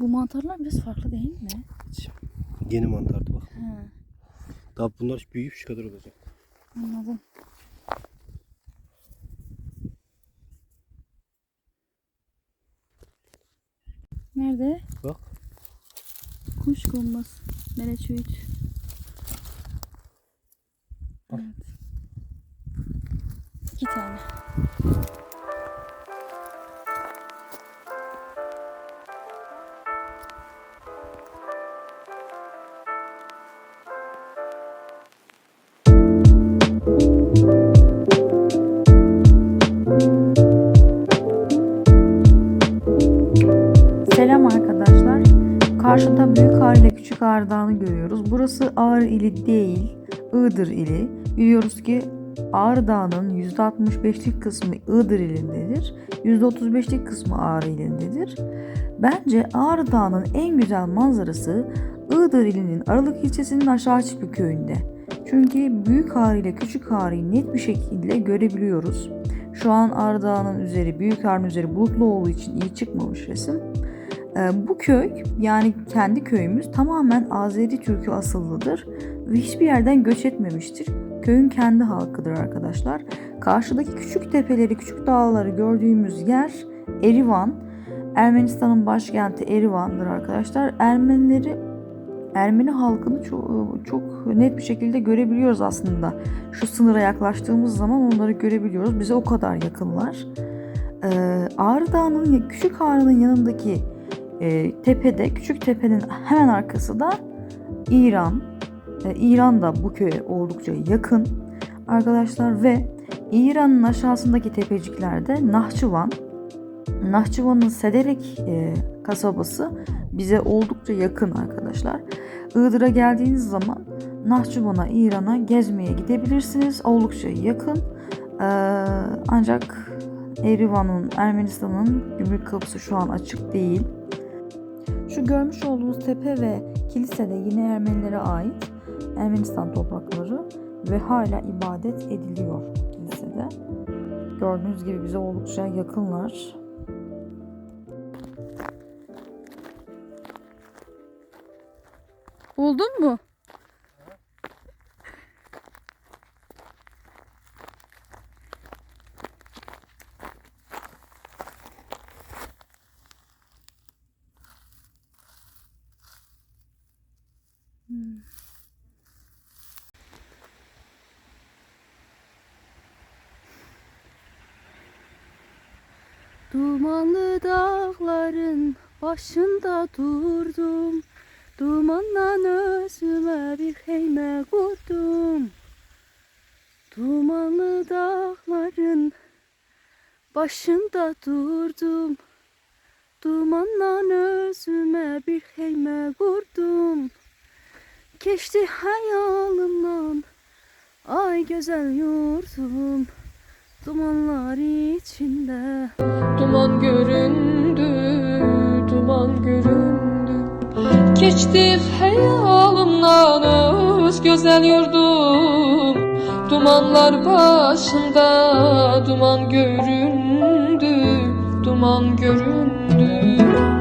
Bu mantarlar biraz farklı değil mi? Yeni mantardı bak. He, Daha bunlar büyüyüp şu kadar olacak. anladım. Nerede? Bak. Kuş konmaz. Meleç öğüt. Al. Evet. İki tane. Arkadaşlar. Karşıda Büyük Ağrı ile Küçük Ağrı görüyoruz. Burası Ağrı ili değil, Iğdır ili. Biliyoruz ki Ağrı Dağı'nın %65'lik kısmı Iğdır ilindedir. %35'lik kısmı Ağrı ilindedir. Bence Ağrı Dağı'nın en güzel manzarası Iğdır ilinin Aralık ilçesinin Aşağı Çipi köyünde. Çünkü Büyük Ağrı ile Küçük Ağrı'yı net bir şekilde görebiliyoruz. Şu an Ağrı Dağı'nın üzeri, Büyük Ağrı'nın üzeri bulutlu olduğu için iyi çıkmamış resim. Ee, Bu köy yani kendi köyümüz tamamen Azeri Türk'ü asıllıdır ve hiçbir yerden göç etmemiştir. Köyün kendi halkıdır arkadaşlar. Karşıdaki küçük tepeleri, küçük dağları gördüğümüz yer Erivan. Ermenistan'ın başkenti Erivan'dır arkadaşlar. Ermenileri Ermeni halkını çok, çok net bir şekilde görebiliyoruz aslında. Şu sınıra yaklaştığımız zaman onları görebiliyoruz. Bize o kadar yakınlar. Ee, Ağrı Dağı'nın, Küçük Ağrı'nın yanındaki e, tepede, küçük tepenin hemen arkası da İran. E, İran da bu köye oldukça yakın arkadaşlar ve İran'ın aşağısındaki tepeciklerde Nahçıvan. Nahçıvan'ın Sederek e, kasabası bize oldukça yakın arkadaşlar. Iğdır'a geldiğiniz zaman Nahçıvan'a, İran'a gezmeye gidebilirsiniz. Oldukça yakın. Ee, ancak Erivan'ın, Ermenistan'ın gümrük kapısı şu an açık değil. Şu görmüş olduğunuz tepe ve kilise de yine Ermenilere ait Ermenistan toprakları ve hala ibadet ediliyor kilisede. Gördüğünüz gibi bize oldukça yakınlar. Buldun mu? Dumanlı dağların başında durdum. Dumandan özüme bir heyme kurdum Dumanlı dağların başında durdum. Dumandan özüme bir heyme kurdum Geçti hayalımdan. Ay güzel yurdum Dumanlar içinde. Duman göründü, duman göründü. Geçti hayalımdan öz güzel yurdum. Dumanlar başında duman göründü, duman göründü